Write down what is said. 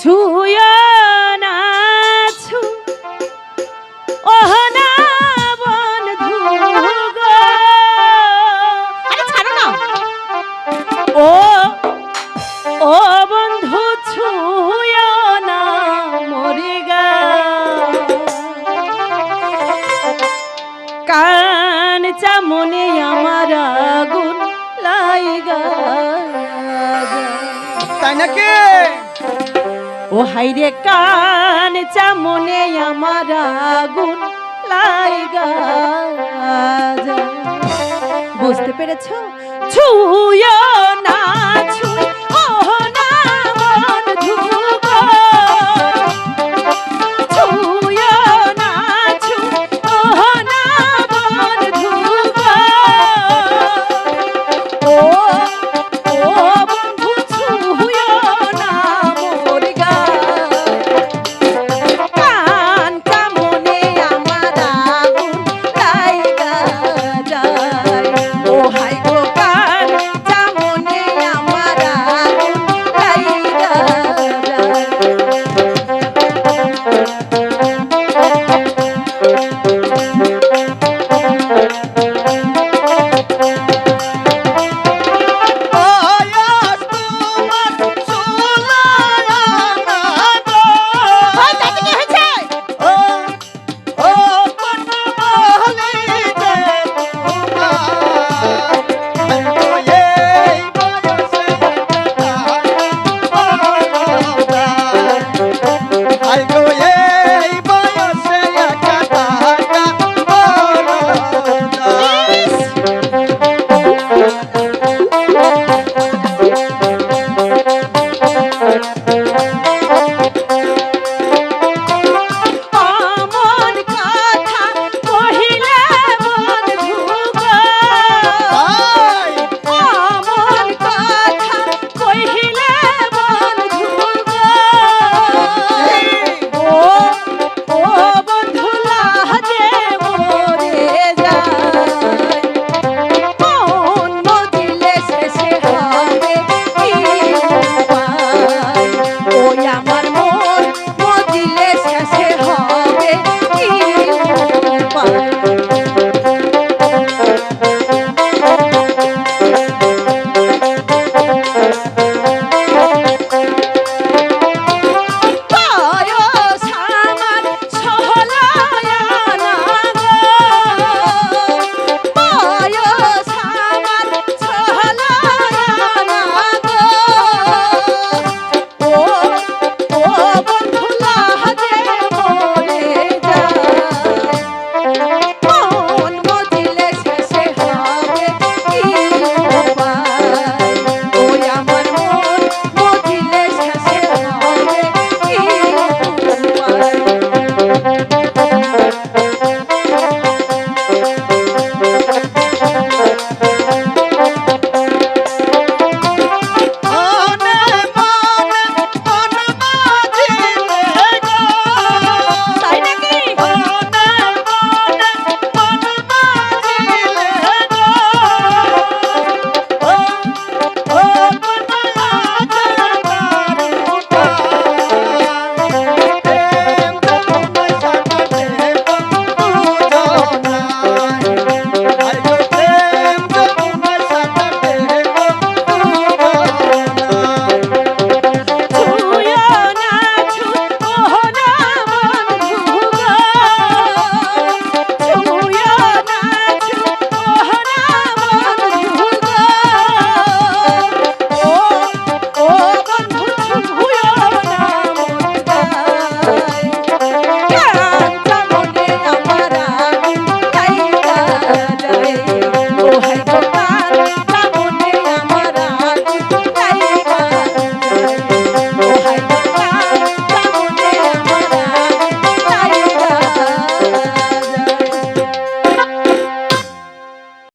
ছুয় না, ছু। ওহ না বন্ধু। আরে ছাড়ো না। ও ও বন্ধু, ছুয় না, মরে গা। কান চামনে আমার আগুন লাইগা তাই নাকি? ও হাইরে কান চামনে আমার আগুন লাইগা বুঝতে পেরেছ? ছুয় না ছুঁই